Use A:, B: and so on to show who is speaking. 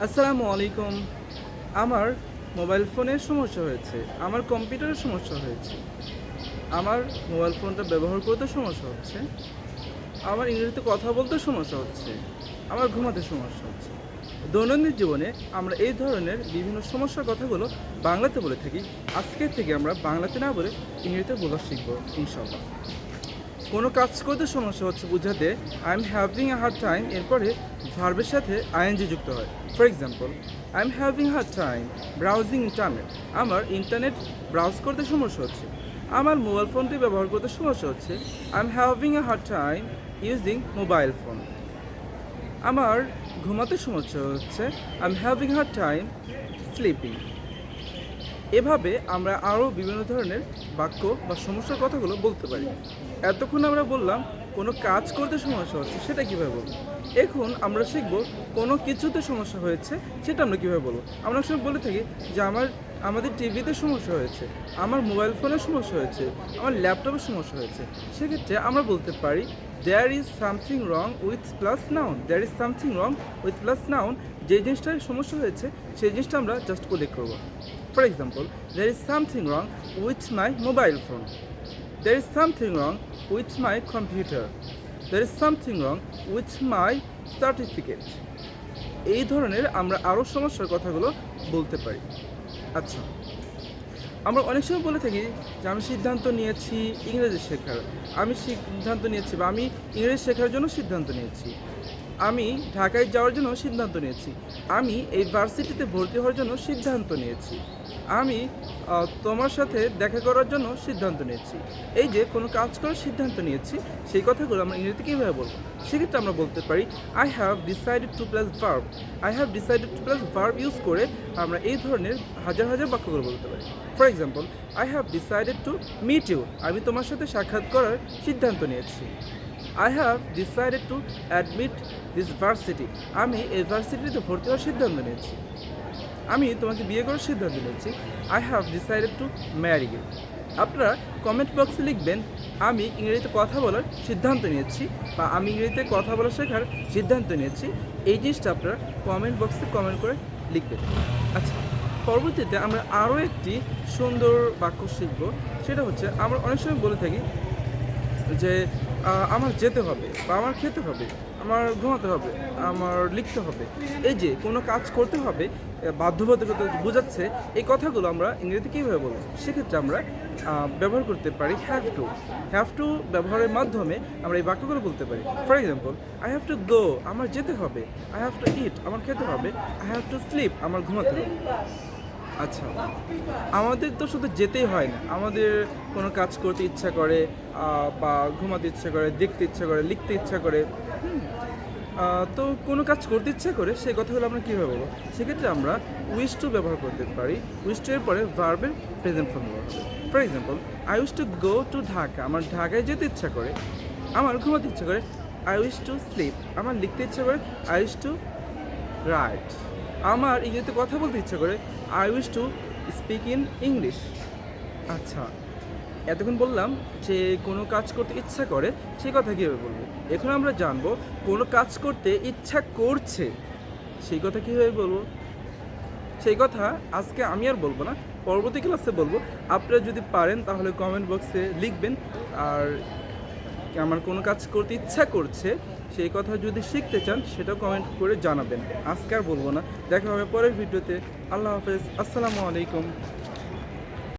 A: আসসালামু আলাইকুম। আমার মোবাইল ফোনের সমস্যা হয়েছে। আমার কম্পিউটারের সমস্যা হয়েছে। আমার মোবাইল ফোনটা ব্যবহার করতে সমস্যা হচ্ছে। আমার ইংরেজিতে কথা বলতে সমস্যা হচ্ছে। আমার ঘুমাতে সমস্যা হচ্ছে। দৈনন্দিন জীবনে আমরা এই ধরনের বিভিন্ন সমস্যার কথাগুলো বাংলাতে বলে থাকি। আজকের থেকে আমরা বাংলাতে না বলে ইংরেজিতে বলা শিখব ইনশাল্লাহ কোনো কাজ করতে সমস্যা হচ্ছে বোঝাতে I am having a hard time এরপরে ভার্বের সাথে আইএনজি যুক্ত হয়। For example I am having hard time browsing internet আমার ইন্টারনেট ব্রাউজ করতে সমস্যা হচ্ছে। আমার মোবাইল ফোনটি ব্যবহার করতে সমস্যা হচ্ছে। I am having a hard time using mobile phone আমার ঘুমাতে সমস্যা হচ্ছে। I am having hard time sleeping এভাবে আমরা আরও বিভিন্ন ধরনের বাক্য বা সমস্যার কথাগুলো বলতে পারি। এতক্ষণ আমরা বললাম, কোনো কাজ করতে সমস্যা হচ্ছে, সেটা কীভাবে বলব? এখন আমরা শিখব, কোনো কিছুতে সমস্যা হয়েছে, সেটা আমরা কীভাবে বলব? আমরা সময় বলে থাকি যে, আমার, আমাদের টিভিতে সমস্যা হয়েছে, আমার মোবাইল ফোনের সমস্যা হয়েছে, আমার ল্যাপটপের সমস্যা হয়েছে। সেক্ষেত্রে আমরা বলতে পারি there is something wrong with plus noun there is something wrong with plus noun যে জিনিসটার সমস্যা হয়েছে, সেই জিনিসটা আমরা জাস্ট উল্লেখ করব। For example there is something wrong with my mobile phone there is something wrong with my computer there is something wrong with my certificate এই ধরনের আমরা আরও সমস্যার কথাগুলো বলতে পারি। আচ্ছা আমরা অনেক সময় বলে থাকি যে আমি সিদ্ধান্ত নিয়েছি ইংরেজি শেখার। আমি সিদ্ধান্ত নিয়েছি বা আমি ইংরেজি শেখার জন্য সিদ্ধান্ত নিয়েছি। আমি ঢাকায় যাওয়ার জন্য সিদ্ধান্ত নিয়েছি। আমি এই ভার্সিটিতে ভর্তি হওয়ার জন্য সিদ্ধান্ত নিয়েছি। আমি তোমার সাথে দেখা করার জন্য সিদ্ধান্ত নিয়েছি। এই যে কোনো কাজ করার সিদ্ধান্ত নিয়েছি, সেই কথাগুলো আমরা ইংরেজিতে কীভাবে বলব? সেক্ষেত্রে আমরা বলতে পারি I have decided to plus verb I have decided to plus verb use করে আমরা এই ধরনের হাজার হাজার বাক্যগুলো বলতে পারি। For example I have decided to meet you আমি তোমার সাথে সাক্ষাৎ করার সিদ্ধান্ত নিয়েছি। I have decided to admit this varsity আমি এই ভার্সিটিতে ভর্তি হওয়ার সিদ্ধান্ত নিয়েছি। আমি তোমাকে বিয়ে করার সিদ্ধান্ত নিয়েছি। I have decided to marry you আপনারা কমেন্ট বক্সে লিখবেন, আমি ইংরেজিতে কথা বলার সিদ্ধান্ত নিয়েছি বা আমি ইংরেজিতে কথা বলা শেখার সিদ্ধান্ত নিয়েছি। এই জিনিসটা আপনারা কমেন্ট বক্সে কমেন্ট করে লিখবেন। আচ্ছা পরবর্তীতে আমরা আরও একটি সুন্দর বাক্য শিখব। সেটা হচ্ছে, আমরা অনেক সময় বলে থাকি যে আমার যেতে হবে বা আমার খেতে হবে, আমার ঘুমাতে হবে, আমার লিখতে হবে। এই যে কোনো কাজ করতে হবে বাধ্যবাধকতা বোঝাচ্ছে, এই কথাগুলো আমরা ইংরেজিতে কীভাবে বলব? সেক্ষেত্রে আমরা ব্যবহার করতে পারি হ্যাভ টু হ্যাভ টু ব্যবহারের মাধ্যমে আমরা এই বাক্যগুলো বলতে পারি। For example I have to go আমার যেতে হবে আই হ্যাভ টু ইট আমার খেতে হবে আই হ্যাভ টু স্লিপ আমার ঘুমাতে হবে। আচ্ছা আমাদের তো শুধু যেতেই হয় না। আমাদের কোনো কাজ করতে ইচ্ছা করে বা ঘুমাতে ইচ্ছা করে, দেখতে ইচ্ছা করে, লিখতে ইচ্ছা করে। তো কোনো কাজ করতে ইচ্ছা করে, সেই কথাগুলো আমরা কীভাবে বলব? সেক্ষেত্রে আমরা উইশ টু ব্যবহার করতে পারি। উইশ টু এর পরে ভার্বের present form for example I wish to go to Dhaka আমার ঢাকায় যেতে ইচ্ছা করে, আমার ঘুমাতে ইচ্ছা করে আই উইশ টু স্লিপ আমার লিখতে ইচ্ছা করে আই উইশ টু রাইট আমার ইংরেজিতে কথা বলতে ইচ্ছা করে I wish to speak in English আচ্ছা এতক্ষণ বললাম যে কোনো কাজ করতে ইচ্ছা করে সেই কথা কীভাবে বলব? এখন আমরা জানব কোনো কাজ করতে ইচ্ছা করছে, সেই কথা কীভাবে বলব? সেই কথা আজকে আমি আর বলব না, পরবর্তী ক্লাসে বলব। আপনারা যদি পারেন তাহলে কমেন্ট বক্সে লিখবেন, আর আমার কোনো কাজ করতে ইচ্ছা করছে, সেই কথা যদি শিখতে চান সেটা কমেন্ট করে জানাবেন। আজকে আর বলব না। দেখা হবে পরের ভিডিওতে। আল্লাহ হাফেজ। আসসালামু আলাইকুম।